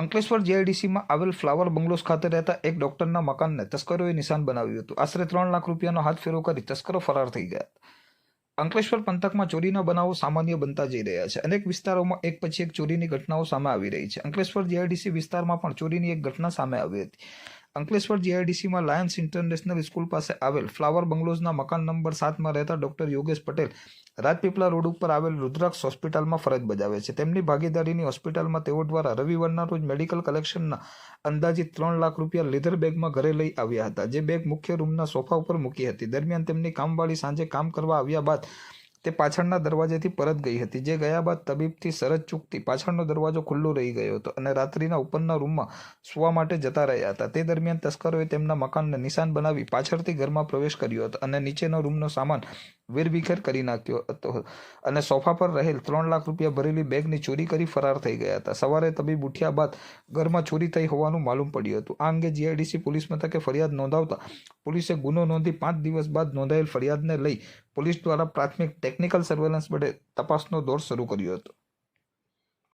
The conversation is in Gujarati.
અંકલેશ્વર જીઆઈડીસીમાં આવેલ ફ્લાવર બંગલોઝ ખાતે રહેતા એક ડોક્ટરના મકાનને તસ્કરોએ નિશાન બનાવ્યું હતું. આશરે ત્રણ લાખ રૂપિયાનો હાથ ફેરો કરી તસ્કરો ફરાર થઈ ગયા. અંકલેશ્વર પંથકમાં ચોરીના બનાવો સામાન્ય બનતા જઈ રહ્યા છે. અનેક વિસ્તારોમાં એક પછી એક ચોરીની ઘટનાઓ સામે આવી રહી છે. અંકલેશ્વર જીઆઈડીસી વિસ્તારમાં પણ ચોરીની એક ઘટના સામે આવી હતી. અંકલેશ્વર જીઆઈડીસીમાં લાયન્સ ઇન્ટરનેશનલ સ્કૂલ પાસે આવેલ ફ્લાવર બંગલોઝના મકાન નંબર સાતમાં રહેતા ડોક્ટર યોગેશ પટેલ રાજપીપળા રોડ ઉપર આવેલ રુદ્રાક્ષ હોસ્પિટલમાં ફરજ બજાવે છે. તેમની ભાગીદારીની હોસ્પિટલમાં તેઓ દ્વારા રવિવારના રોજ મેડિકલ કલેક્શનના અંદાજિત ત્રણ લાખ રૂપિયા લેધર બેગમાં ઘરે લઈ આવ્યા હતા. જે બેગ મુખ્ય રૂમના સોફા ઉપર મૂકી હતી. દરમિયાન તેમની કામવાળી સાંજે કામ કરવા આવ્યા બાદ તે પાછળના દરવાજેથી પરત ગઈ હતી, જે ગયા બાદ તબીબથી શરત ચૂકતી પાછળનો દરવાજો ખુલ્લો રહી ગયો હતો અને રાત્રિના ઉપરના રૂમમાં સુવા માટે જતા રહ્યા હતા. તે દરમિયાન તસ્કરોએ તેમના મકાનને નિશાન બનાવી પાછળથી ઘરમાં પ્રવેશ કર્યો હતો અને નીચેનો રૂમનો સામાન વેરવિખેર કરી નાખ્યો હતો. અને સોફા પર રહેલ ત્રણ લાખ રૂપિયા ભરેલી બેગની ચોરી કરી ફરાર થઈ ગયા હતા. સવારે તબીબ ઉઠ્યા બાદ ઘરમાં ચોરી થઈ હોવાનું માલુમ પડ્યું હતું. આ અંગે જીઆઈડીસી પોલીસ મથકે ફરિયાદ નોંધાવતા પોલીસે ગુનો નોંધી પાંચ દિવસ બાદ નોંધાયેલ ફરિયાદને લઈ પોલીસ દ્વારા પ્રાથમિક ટેકનિકલ સર્વેલન્સ વડે તપાસનો દોર શરૂ કર્યો હતો.